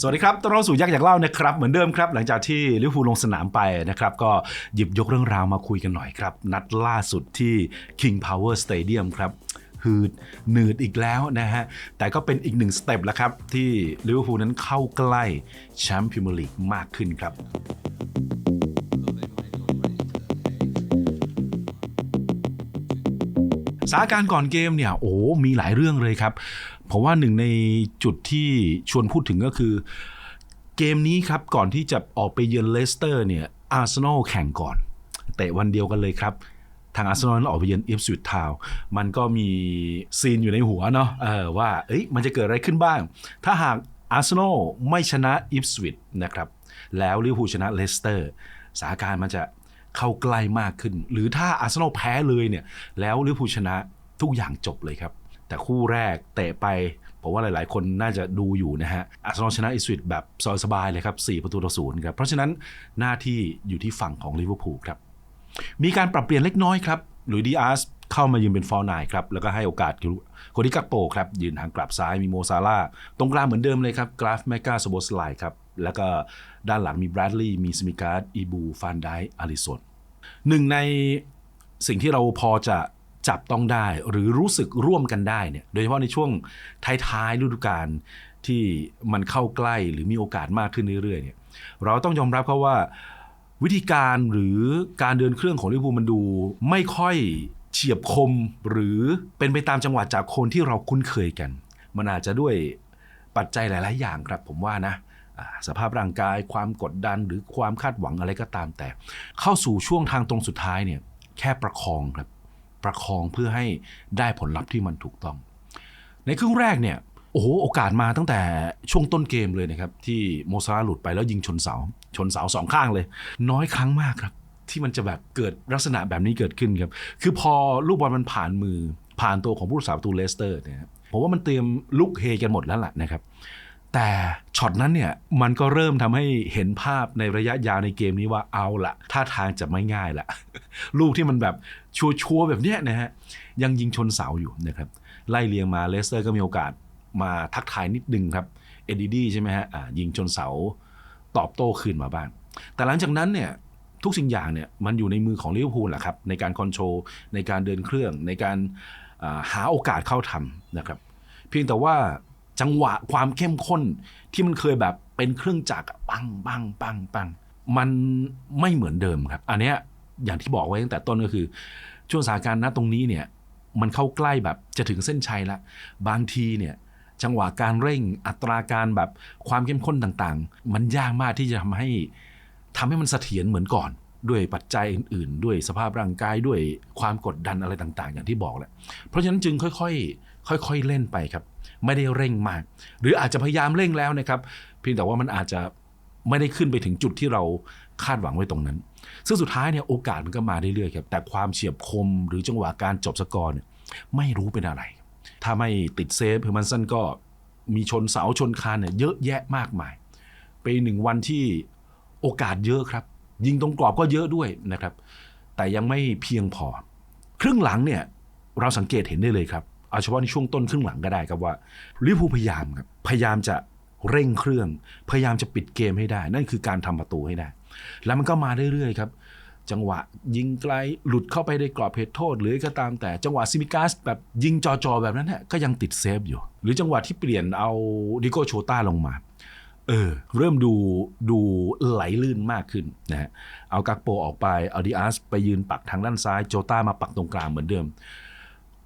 สวัสดีครับต้อนรับสู่ยักษ์อยากเล่านะครับ เหมือนเดิมครับ หลังจากที่ลิเวอร์พูลลงสนามไปนะครับ ก็หยิบยกเรื่องราวมาคุยกันหน่อยครับ นัดล่าสุดที่ King Power Stadium ครับหืดหนืดอีกแล้วนะฮะ แต่ก็เป็นอีกหนึ่งสเต็ปแล้วครับ ที่ลิเวอร์พูลนั้นเข้าใกล้แชมป์พรีเมียร์ลีกมากขึ้นครับสถานการณ์ก่อนเกมเนี่ยโอ้มีหลายเรื่องเลยครับ ผมว่าหนึ่งในจุดที่ชวนพูดถึงก็คือ เกมนี้ครับก่อนที่จะออกไปเยือนเลสเตอร์เนี่ยอาร์เซนอลแข่งก่อนเตะวันเดียวกันเลยครับ ทางอาร์เซนอลนั้นออกไปเยือนอิฟสวิตทาวมันก็มีซีนอยู่ในหัวเนาะออว่าเอ้ยมันจะเกิดอะไรขึ้นบ้าง ถ้าหากอาร์เซนอลไม่ชนะอิฟสวิตนะครับแล้วลิเวอร์พูลชนะเลสเตอร์สถานการณ์มันจะเข้าใกล้มากขึ้น หรือถ้าอาร์เซนอลแพ้เลยเนี่ย แล้วลิเวอร์พูลชนะทุกอย่างจบเลยครับ แต่คู่แรกเตะไปผมว่าหลาย ๆ คนน่าจะดูอยู่นะฮะอาร์เซนอลชนะอิสวิตแบบสบายๆเลยครับ4ประตูต่อศูนย์ครับเพราะฉะนั้นหน้าที่อยู่ที่ฝั่งของลิเวอร์พูลครับมีการปรับเปลี่ยนเล็กน้อยครับหลุยดีอาร์สเข้ามายืนเป็นฟอร์นายครับแล้วก็ให้โอกาสโคดิกักโปครับยืนทางกลับซ้ายมีโมซาร่าตรงกลางเหมือนเดิมเลยครับกราฟแมกกาสโบสไลครับแล้วก็ด้านหลังมีแบรดลีย์มีสมิการ์ดอีบูฟานไดอาริสันหนึ่งในสิ่งที่เราพอจะ จับต้องได้หรือรู้สึกร่วมกันได้เนี่ยโดยเฉพาะในช่วงท้ายๆฤดูกาลที่มันเข้าใกล้หรือมีโอกาสมากขึ้นเรื่อยๆเนี่ยเราต้องยอมรับเขาว่าวิธีการหรือการเดินเครื่องของลิเวอร์พูลมันดูไม่ค่อยเฉียบคมหรือเป็นไปตามจังหวะจากคนที่เราคุ้นเคยกัน มันอาจจะด้วยปัจจัยหลาย ๆ อย่างครับผมว่านะสภาพร่างกายความกดดันหรือความคาดหวังอะไรก็ตามแต่ เข้าสู่ช่วงทางตรงสุดท้ายเนี่ยแค่ประคองครับ ประคองเพื่อให้ได้ผลลัพธ์ที่มันถูกต้อง ในครึ่งแรกเนี่ยโอ้โหโอกาสมาตั้งแต่ช่วงต้นเกมเลยนะครับ ที่โมซาร่าห์หลุดไปแล้วยิงชนเสา ชนเสาสองข้างเลย น้อยครั้งมากครับ ที่มันจะแบบเกิดลักษณะแบบนี้เกิดขึ้นครับ คือพอลูกบอลมันผ่านมือผ่านตัวของผู้รักษาประตูเลสเตอร์เนี่ยผมว่ามันเตรียมลุกเฮกันหมดแล้วล่ะนะครับ แต่ช็อตนั้นเนี่ยมันก็เริ่มทำให้เห็นภาพในระยะยาวในเกมนี้ว่าเอาละท่าทางจะไม่ง่ายละลูกที่มันแบบชัวร์ๆแบบเนี้ยนะฮะยังยิงชนเสาอยู่นะครับไล่เลียงมาเลสเตอร์ก็มีโอกาสมาทักทายนิดนึงครับเอ็ดดี้ใช่ไหมฮะยิงชนเสาตอบโต้คืนมาบ้าง แต่หลังจากนั้นเนี่ยทุกสิ่งอย่างเนี่ยมันอยู่ในมือของลิเวอร์พูลแหละครับในการคอนโทรลในการเดินเครื่องในการหาโอกาสเข้าทำนะครับเพียงแต่ว่า จังหวะความเข้มข้นที่มันเคยแบบเป็นเครื่องจักรปังปังปังปังมันไม่เหมือนเดิมครับ อันเนี้ยอย่างที่บอกไว้ตั้งแต่ต้นก็คือ ช่วงสถานการณ์ณตรงนี้เนี่ยมันเข้าใกล้แบบจะถึงเส้นชัยละบางทีเนี่ยจังหวะการเร่งอัตราการแบบความเข้มข้นต่างๆ มันยากมากที่จะทำให้ทำให้มันเสถียรเหมือนก่อน ด้วยปัจจัยอื่นๆ ด้วยสภาพร่างกายด้วยความกดดันอะไรต่างๆ อย่างที่บอกแหละเพราะฉะนั้นจึงค่อยๆค่อย ๆเล่นไปครับ ไม่ได้เร่งมาก หรืออาจจะพยายามเร่งแล้วนะครับ เพียงแต่ว่ามันอาจจะไม่ได้ขึ้นไปถึงจุดที่เราคาดหวังไว้ตรงนั้น ซึ่งสุดท้ายเนี่ยโอกาสมันก็มาเรื่อยๆครับแต่ความเฉียบคมหรือจังหวะการจบสกอร์เนี่ยไม่รู้เป็นอะไร ถ้าไม่ติดเซฟเฮอร์มันสันก็มีชนเสาชนคานเนี่ยเยอะแยะมากมาย เป็นหนึ่งวันที่โอกาสเยอะครับ ยิงตรงกรอบก็เยอะด้วยนะครับ แต่ยังไม่เพียงพอ ครึ่งหลังเนี่ยเราสังเกตเห็นได้เลยครับ เอาเฉพาะในช่วงต้นครึ่งหลังก็ได้ครับว่าลิเวอร์พูลพยายามครับพยายามจะเร่งเครื่อง พยายามจะปิดเกมให้ได้ นั่นคือการทำประตูให้ได้ แล้วมันก็มาเรื่อยๆครับ จังหวะยิงไกลหลุดเข้าไปในกรอบเพชโทษ หรือก็ตามแต่จังหวะซิมิกาสแบบยิงจอๆแบบนั้นฮะก็ยังติดเซฟอยู่ หรือจังหวะที่เปลี่ยนเอาดิโกโชต้าลงมาเออเริ่มดูดูไหลลื่นมากขึ้นนะฮะเอากักโปออกไปเอาดิอาสไปยืนปักทางด้านซ้ายโจต้ามาปักตรงกลางเหมือนเดิม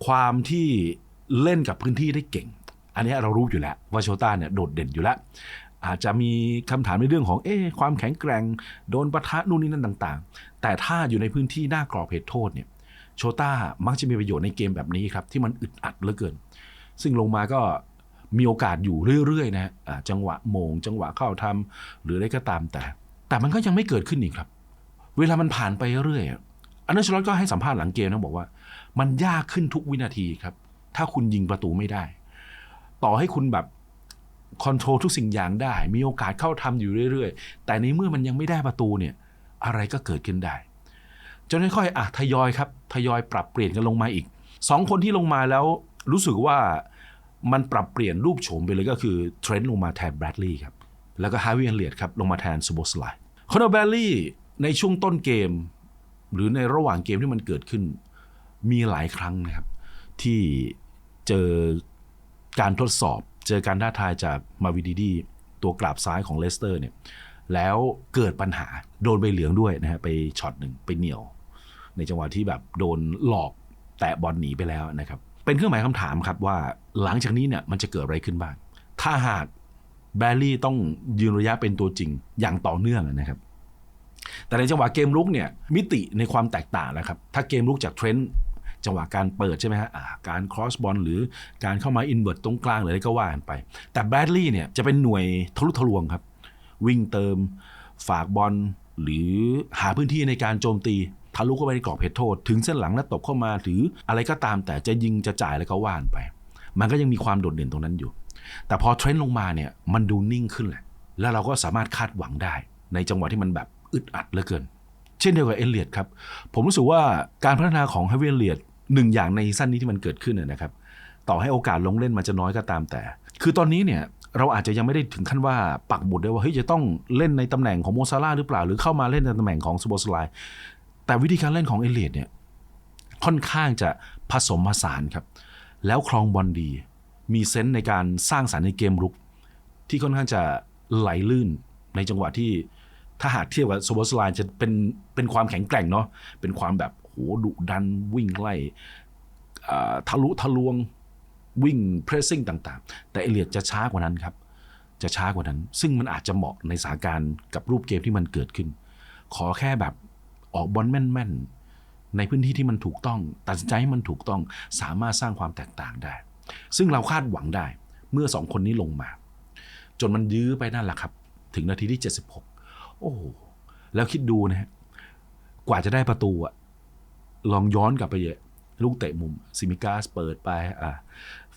ความที่เล่นกับพื้นที่ได้เก่ง อันนี้เรารู้อยู่แล้วว่าโชต้าเนี่ยโดดเด่นอยู่แล้ว อาจจะมีคำถามในเรื่องของเอ๊ความแข็งแกร่งโดนปะทะนู่นนี่นั่นต่าง ๆ แต่ถ้าอยู่ในพื้นที่หน้ากรอบเหตุโทษเนี่ยโชต้ามักจะมีประโยชน์ในเกมแบบนี้ครับ ที่มันอึดอัดเหลือเกิน ซึ่งลงมาก็มีโอกาสอยู่เรื่อยๆนะะจังหวะโมง จังหวะเข้าทำหรืออะไรก็ตามแต่ แต่มันก็ยังไม่เกิดขึ้นอีกครับ เวลามันผ่านไปเรื่อย อันนั้นชลอตก็ให้สัมภาษณ์หลังเกมนะบอกว่า มันยากขึ้นทุกวินาทีครับ ถ้าคุณยิงประตูไม่ได้ ต่อให้คุณแบบคอนโทรลทุกสิ่งอย่างได้ มีโอกาสเข้าทำอยู่เรื่อยๆ แต่ในเมื่อมันยังไม่ได้ประตูเนี่ย อะไรก็เกิดขึ้นได้จนค่อยๆอะทยอยครับ ทยอยปรับเปลี่ยนกันลงมาอีกสองคนที่ลงมาแล้วรู้สึกว่ามันปรับเปลี่ยนรูปโฉมไปเลยก็คือเทรนต์ลงมาแทนแบรดลีย์ครับ แล้วก็ฮาวิเอเลียดครับ ลงมาแทนซูโบสไลคอนอร์แบลลี่ในช่วงต้นเกม หรือในระหว่างเกมที่มันเกิดขึ้น มีหลายครั้งนะครับ ที่เจอการทดสอบ เจอการท้าทายจากมาวิดีดี ตัวกราบซ้ายของเลสเตอร์เนี่ยแล้วเกิดปัญหาโดนใบเหลืองด้วยนะฮะไปช็อตหนึ่งไปเหนียว ในจังหวะที่แบบโดนหลอกแตะบอลหนีไปแล้วนะครับ เป็นเครื่องหมายคำถามครับว่าหลังจากนี้เนี่ยมันจะเกิดอะไรขึ้นบ้าง ถ้าหากแบรลี่ต้องยืนระยะเป็นตัวจริงอย่างต่อเนื่องนะครับ แต่ในจังหวะเกมลุกเนี่ยมิติในความแตกต่างนะครับ ถ้าเกมลุกจากเทรนด์จังหวะการเปิดใช่ไหมฮะอ่าการครอสบอลหรือการเข้ามาอินเว r ร์ตตรงกลางหรืออะไรก็ว่ากันไป แต่แบดลี่เนี่ยจะเป็นหน่วยทะลุทะลวงครับ วิ่งเติม ฝากบอลหรือหาพื้นที่ในการโจมตีทะลุเข้าไปในกรอบเพชรโทษ ถึงเส้นหลังแล้วตบเข้ามาหรืออะไรก็ตามแต่จะยิงจะจ่ายอะไรก็ว่านไป มันก็ยังมีความโดดเด่นตรงนั้นอยู่ แต่พอเทรนด์ลงมาเนี่ยมันดูนิ่งขึ้นแหละ แล้วเราก็สามารถคาดหวังได้ ในจังหวะที่มันแบบ อึดอัดเหลือเกิน เช่นเดียวกับเอเลียดครับ ผมรู้สึกว่าการพัฒนาของเฮเวียเลียดหนึ่งอย่างในสั้นนี้ที่มันเกิดขึ้นนะนะครับ ต่อให้โอกาสลงเล่นมันจะน้อยก็ตามแต่ คือตอนนี้เนี่ยเราอาจจะยังไม่ได้ถึงขั้นว่าปักหมุดได้ว่าเฮ้ยจะต้องเล่นในตำแหน่งของโมซาร่าหรือเปล่า หรือเข้ามาเล่นในตำแหน่งของซูโบสไลแต่วิธีการเล่นของเอเลียดเนี่ยค่อนข้างจะผสมผสานครับ แล้วครองบอลดี มีเซนส์ในการสร้างสรรค์ในเกมรุก ที่ค่อนข้างจะไหลลื่นในจังหวะที่ ถ้าหากเทียบกับโซบอสไลน์จะเป็นเป็นความแข็งแกร่งเนาะเป็นความแบบโหดุดันวิ่งไล่ทะลุทะลวงวิ่งเพรสซิ่งต่างๆ แต่เอเลียดจะช้ากว่านั้นครับ จะช้ากว่านั้น ซึ่งมันอาจจะเหมาะในสถานการณ์กับรูปเกมที่มันเกิดขึ้น ขอแค่แบบออกบอลแม่นๆ ในพื้นที่ที่มันถูกต้อง ตัดสินใจให้มันถูกต้องสามารถสร้างความแตกต่างได้ ซึ่งเราคาดหวังได้เมื่อสองคนนี้ลงมา จนมันยื้อไปนั่นแหละครับ ถึงนาทีที่ 76 โอ้โหแล้วคิดดูนะฮะกว่าจะได้ประตูอะลองย้อนกลับไปเยอะลูกเตะมุมซิมิกาสเปิดไปอะ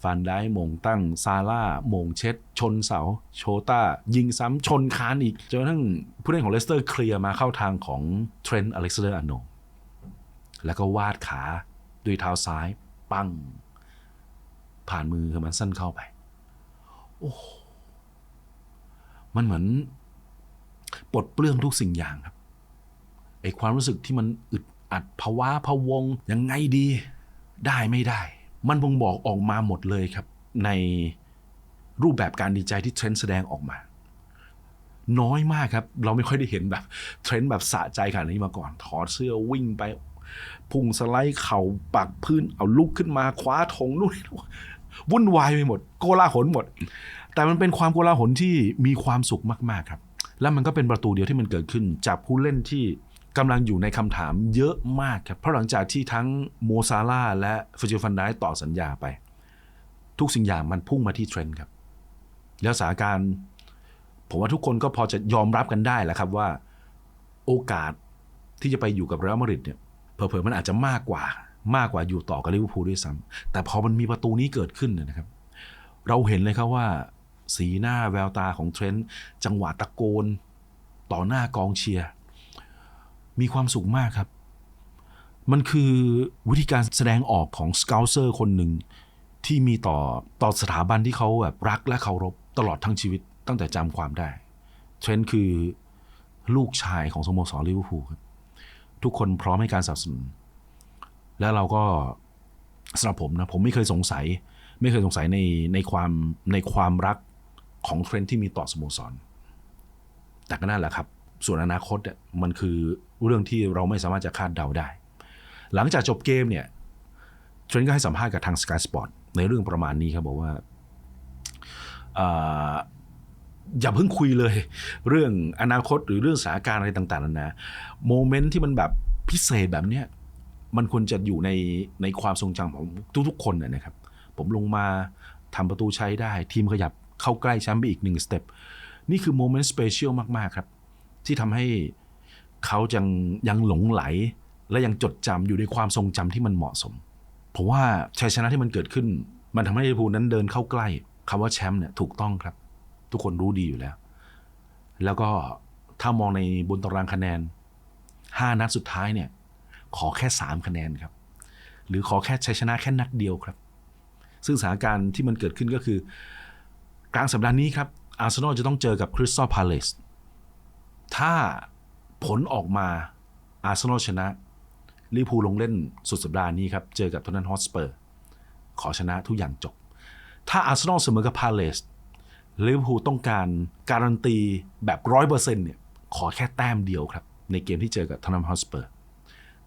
ฟันได้มงตั้งซาร่ามงเช็ด ชนเสา โชต้า ยิงซ้ำชนคานอีก จนกระทั่งผู้เล่นของเลสเตอร์เคลียร์มาเข้าทางของเทรนต์อเล็กซานเดอร์อาโนแล้วก็วาดขาด้วยเท้าซ้าย ปัง ผ่านมือคือมันสั้นเข้าไป โอ้โหมันเหมือน ปลดเปลื้องทุกสิ่งอย่างครับไอความรู้สึกที่มันอึดอัดภาวะพะวงยังไงดี ได้ไม่ได้ มันบ่งบอกออกมาหมดเลยครับ ในรูปแบบการดีใจที่เทรนด์แสดงออกมา น้อยมากครับ เราไม่ค่อยได้เห็นแบบเทรนด์แบบสะใจขนาดนี้มาก่อนถอดเสื้อวิ่งไป พุ่งสไลด์เข่าปักพื้นเอาลุกขึ้นมาคว้าธงนู่นนี่วุ่นวายไปหมด โกลาหลหมด แต่มันเป็นความโกลาหลที่มีความสุขมาก ๆครับ และมันก็เป็นประตูเดียวที่มันเกิดขึ้น จากผู้เล่นที่กำลังอยู่ในคำถามเยอะมากครับ เพราะหลังจากที่ทั้งโมซาร่าและฟิจิฟันได้ต่อสัญญาไป ทุกสิ่งอย่างมันพุ่งมาที่เทรนด์ครับ แล้วสถานการณ์ผมว่าทุกคนก็พอจะยอมรับกันได้แหละครับว่าโอกาสที่จะไปอยู่กับเรอัลมาดริดเนี่ยเผลอๆมันอาจจะมากกว่ามากกว่าอยู่ต่อกับลิเวอร์พูลด้วยซ้ำแต่พอมันมีประตูนี้เกิดขึ้นนะครับ เราเห็นเลยครับว่า สีหน้าแววตาของเทรนต์จังหวะตะโกน ต่อหน้ากองเชียร์ มีความสุขมากครับ มันคือวิธีการแสดงออกของสเกลเซอร์คนหนึ่งที่มีต่อต่อสถาบันที่เขาแบบรักและเคารพตลอดทั้งชีวิตตั้งแต่จำความได้ เทรนต์คือลูกชายของสโมสรลิเวอร์พูลครับทุกคนพร้อมให้การสนับสนุน แล้วเราก็สำหรับผมนะ ผมไม่เคยสงสัย ไม่เคยสงสัยในในความในความรัก ของเทรนด์ที่มีต่อสโมสร แต่ก็นั่นแหละครับ ส่วนอนาคตเนี่ยมันคือเรื่องที่เราไม่สามารถจะคาดเดาได้ หลังจากจบเกมเนี่ยเทรนด์ก็ให้สัมภาษณ์กับทาง Sky Sport ในเรื่องประมาณนี้ครับบอกว่าอย่าเพิ่งคุยเลย เรื่องอนาคตหรือเรื่องสถานการณ์อะไรต่าง ๆนานาโมเมนต์ที่มันแบบพิเศษแบบเนี้ยมันควรจะอยู่ในในความทรงจำของทุกๆ คนนะนะครับ ผมลงมาทำประตูใช้ได้ ทีมขยับ เข้าใกล้แชมป์ไปอีกหนึ่งสเต็ปนี่คือโมเมนต์สเปเชียลมาก ๆ ครับ ที่ทำให้เขายังยังหลงไหล และยังจดจำอยู่ในความทรงจำที่มันเหมาะสมผมว่าชัยชนะที่มันเกิดขึ้น มันทำให้ลิเวอร์พูลนั้นเดินเข้าใกล้คำว่าแชมป์เนี่ยถูกต้องครับ ทุกคนรู้ดีอยู่แล้ว แล้วก็ถ้ามองในบนตารางคะแนน 5 นัดสุดท้ายเนี่ยขอแค่ 3 คะแนนครับ หรือขอแค่ชัยชนะแค่นัดเดียวครับ ซึ่งสถานการณ์ที่มันเกิดขึ้นก็คือ กลางสัปดาห์นี้ครับอาร์เซนอลจะต้องเจอกับคริสตัลพาเลสถ้าผลออกมาอาร์เซนอลชนะลิพูลงเล่นสุดสัปดาห์นี้ครับ เจอกับท o น n นฮอสเปอร์ ขอชนะทุกอย่างจบ ถ้าอาร์เซนอลเสมอกับพาเลสลิพูลต้องการการันตีแบบร้อยเปอร์เซ็นต์เนี่ย ขอแค่แต้มเดียวครับ ในเกมที่เจอกับท o น n นฮอสเปอร์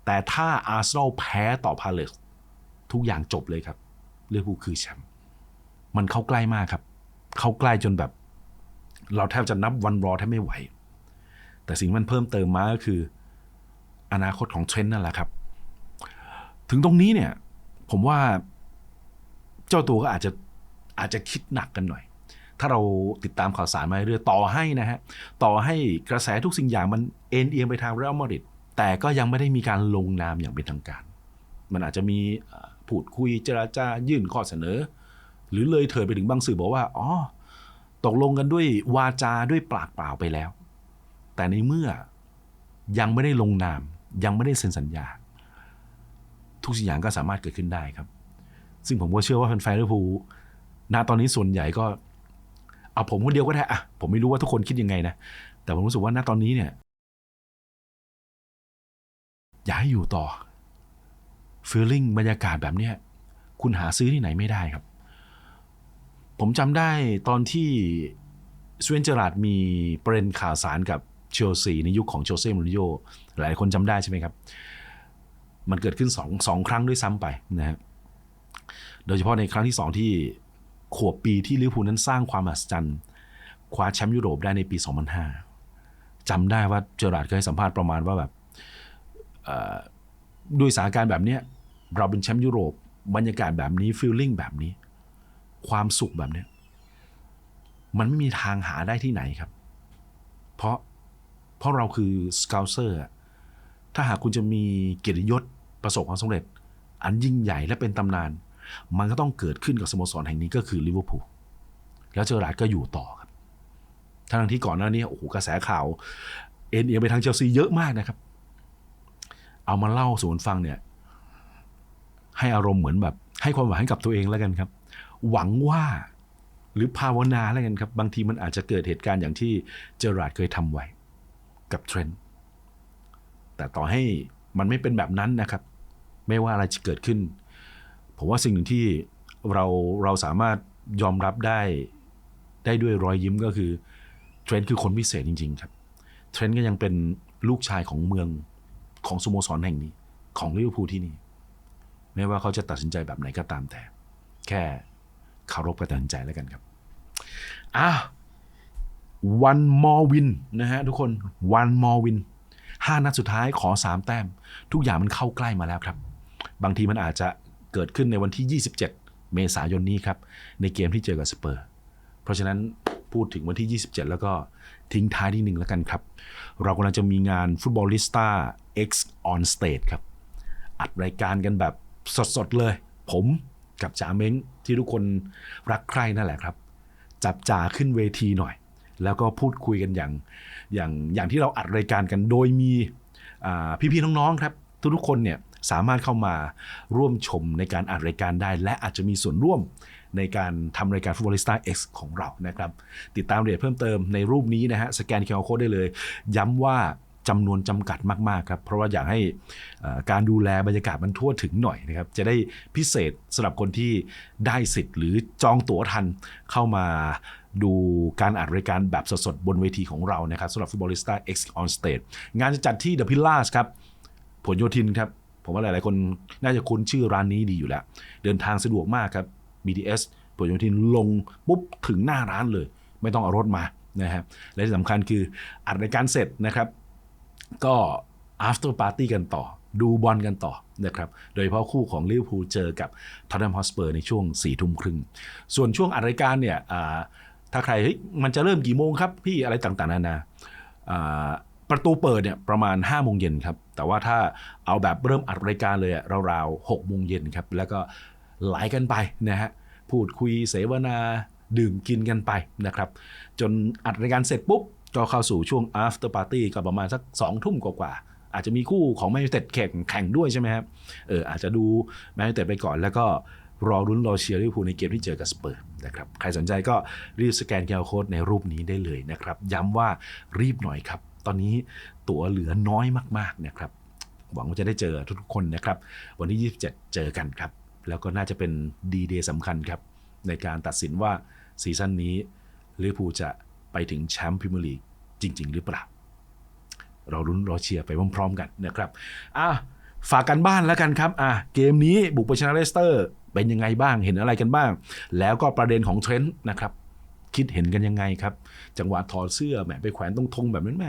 แต่ถ้าอาร์เซนอลแพ้ต่อพาเลสทุกอย่างจบเลยครับลิพูลคือแชมป์มันเข้าใกล้มากครับ เข้าใกล้จนแบบ เราแทบจะนับวันรอแทบไม่ไหว แต่สิ่งมันเพิ่มเติมมาก็คือ อนาคตของเทรนด์นั่นแหละครับ ถึงตรงนี้เนี่ย ผมว่าเจ้าตัวก็อาจจะอาจจะคิดหนักกันหน่อย ถ้าเราติดตามข่าวสารมาเรื่อยๆต่อให้นะฮะ ต่อให้กระแสทุกสิ่งอย่างมันเอ็นเอียงไปทางเรอัลมาดริดแต่ก็ยังไม่ได้มีการลงนามอย่างเป็นทางการ มันอาจจะมีพูดคุยเจราจายื่นข้อเสนอ หรือเลยเถิดไปถึงบางสื่อบอกว่าอ๋อตกลงกันด้วยวาจาด้วยปากเปล่าไปแล้ว แต่ในเมื่อยังไม่ได้ลงนาม ยังไม่ได้เซ็นสัญญา ทุกสิ่งอย่างก็สามารถเกิดขึ้นได้ครับ ซึ่งผมก็เชื่อว่าแฟนๆลิเวอร์พูลณตอนนี้ส่วนใหญ่ก็เอาผมคนเดียวก็ได้อะผมไม่รู้ว่าทุกคนคิดยังไงนะ แต่ผมรู้สึกว่าณตอนนี้เนี่ย อยากให้อยู่ต่อฟีลลิ่งบรรยากาศแบบเนี้ยคุณหาซื้อที่ไหนไม่ได้ครับ ผมจำได้ตอนที่สเวนเจอราดมีประเด็นข่าวสารกับเชลซีในยุคของโจเซ่มูรินโญ่หลายคนจำได้ใช่ไหมครับ มันเกิดขึ้นสองสองครั้งด้วยซ้ำไปนะฮะโดยเฉพาะในครั้งที่สองที่ขวบปีที่ลิเวอร์พูลนั้นสร้างความมหัศจรรย์คว้าแชมป์ยุโรปได้ในปี 2005 จำได้ว่าเจอราดเคยให้สัมภาษณ์ประมาณว่าแบบด้วยสถานการณ์แบบเนี้ยเราเป็นแชมป์ยุโรปบรรยากาศแบบนี้ฟีลลิ่งแบบนี้ ความสุขแบบเนี้ยมันไม่มีทางหาได้ที่ไหนครับ เพราะเพราะเราคือสกาวเซอร์ถ้าหากคุณจะมีเกียรติยศประสบความสำเร็จ อันยิ่งใหญ่และเป็นตำนาน มันก็ต้องเกิดขึ้นกับสโมสรแห่งนี้ก็คือลิเวอร์พูลแล้วเจอราร์ดก็อยู่ต่อครับทั้งที่ก่อนหน้านี้โอ้โหกระแสข่าวเอ็นเอียงไปทางเชลซีเยอะมากนะครับ เอามาเล่าสู่กันฟังเนี่ย ให้อารมณ์เหมือนแบบ ให้ความหวังให้กับตัวเองแล้วกันครับ หวังว่าหรือภาวนาแล้วกันครับ บางทีมันอาจจะเกิดเหตุการณ์อย่างที่เจอราร์ดเคยทำไว้ กับเทรนด์แต่ต่อให้มันไม่เป็นแบบนั้นนะครับ ไม่ว่าอะไรจะเกิดขึ้น ผมว่าสิ่งหนึ่งที่เราเราสามารถยอมรับได้ได้ด้วยรอยยิ้มก็คือเทรนด์คือคนพิเศษจริง ๆ ครับเทรนด์ก็ยังเป็นลูกชายของเมืองของสโมสรแห่งนี้ ของลิเวอร์พูลที่นี่ ไม่ว่าเขาจะตัดสินใจแบบไหนก็ตามแต่ แค่ เคารพการตัดสินใจแล้วกันครับอะ one more win นะฮะทุกคน one more win ห้านัดสุดท้ายขอสามแต้ม ทุกอย่างมันเข้าใกล้มาแล้วครับ บางทีมันอาจจะเกิดขึ้นในวันที่ 27 เมษายนนี้ครับ ในเกมที่เจอกับสเปอร์ เพราะฉะนั้นพูดถึงวันที่ 27 แล้วก็ทิ้งท้ายที่หนึ่งแล้วกันครับ เรากำลังจะมีงานฟุตบอลลิสต้า X on stage ครับ อัดรายการกันแบบสดๆเลย ผม กับจ๋าเม้งที่ทุกคนรักใคร่นั่นแหละครับ จับจ่าขึ้นเวทีหน่อย แล้วก็พูดคุยกันอย่างอย่างอย่างที่เราอัดรายการกันโดยมีพี่ๆน้องๆครับ ทุกๆคนเนี่ยสามารถเข้ามาร่วมชมในการอัดรายการได้ และอาจจะมีส่วนร่วมในการทำรายการฟุตบอลิสต้า X ของเรานะครับ ติดตามรายละเอียดเพิ่มเติมในรูปนี้นะฮะ สแกนเคอร์โคดได้เลย ย้ำว่า จำนวนจำกัดมากๆครับ เพราะว่าอยากให้การดูแลบรรยากาศมันทั่วถึงหน่อยนะครับ จะได้พิเศษสำหรับคนที่ได้สิทธิ์ หรือจองตั๋วทันเข้ามาดูการอัดรายการแบบสดๆ บนเวทีของเรานะครับสำหรับฟุตบอลิสต้า X on stage งานจะจัดที่ The Pillars ครับ ผลโยธินครับ ผมว่าหลายๆ คนน่าจะคุ้นชื่อร้านนี้ดีอยู่แล้ว เดินทางสะดวกมากครับ BTS ผลโยธินลงปุ๊บถึงหน้าร้านเลย ไม่ต้องเอารถมานะฮะและที่สำคัญคืออัดรายการเสร็จนะครับ ก็ after party กันต่อ ดูบอลกันต่อนะครับ โดยเฉพาะคู่ของลิเวอร์พูลเจอกับท็อตแนมฮอสเปอร์ในช่วง4ี่ทุ่มครึ่ง ส่วนช่วงอัดรายการเนี่ยถ้าใครเฮ้ยมันจะเริ่มกี่โมงครับ พี่อะไรต่างๆนานาประตูเปิดเนี่ยประมาณ5้าโมงเย็นครับ แต่ว่าถ้าเอาแบบเริ่มอัดรายการเลยอะราวๆหกโมงเย็นครับ แล้วก็ไหลกันไปนะฮะพูดคุยเสวนาดื่มกินกันไปนะครับ จนอัดรายการเสร็จปุ๊บ ก็เข้าสู่ช่วง after party ก็ประมาณสักสองทุ่มกว่าๆอาจจะมีคู่ของแมนยูเต็ดแข่งแข่งด้วยใช่ไหมครับเอออาจจะดูแมนยูเต็ดไปก่อนแล้วก็รอรุ้นรอเชียร์ลิเวอร์พูลในเกมที่เจอกับสเปอร์นะครับใครสนใจก็รีบสแกน QR Code ในรูปนี้ได้เลยนะครับ ย้ำว่ารีบหน่อยครับ ตอนนี้ตั๋วเหลือน้อยมากๆนะครับ หวังว่าจะได้เจอทุกๆคนนะครับ วันที่ 27 เจอกันครับ แล้วก็น่าจะเป็นดีเดย์สำคัญครับ ในการตัดสินว่าซีซั่นนี้ลิเวอร์พูลจะ ไปถึงแชมป์พรีเมียร์ลีกจริง ๆ หรือเปล่า เรารุ้นรอเชียร์ไปพร้อม ๆ กันนะครับอะฝากกันบ้านแล้วกันครับอะเกมนี้บุกไปชนะเลสเตอร์ เป็นยังไงบ้างเห็นอะไรกันบ้าง แล้วก็ประเด็นของเทรนต์นะครับคิดเห็นกันยังไงครับ จังหวะถอดเสื้อแหมไปแขวนตรงธงแบบนั้นแหม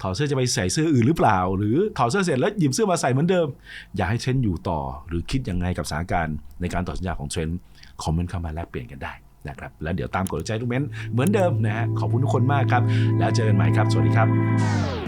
ถอดเสื้อจะไปใส่เสื้ออื่นหรือเปล่า หรือถอดเสื้อเสร็จแล้วหยิบเสื้อมาใส่เหมือนเดิม อยากให้เทรนต์อยู่ต่อ หรือคิดยังไงกับสถานการณ์ในการต่อสัญญาของเทรนต์คอมเมนต์เข้ามาแลกเปลี่ยนกันได้ นะครับแล้วเดี๋ยวตามกดใจทุกเม้นต์เหมือนเดิมนะฮะขอบคุณทุกคนมากครับ แล้วเจอกันใหม่ครับ สวัสดีครับ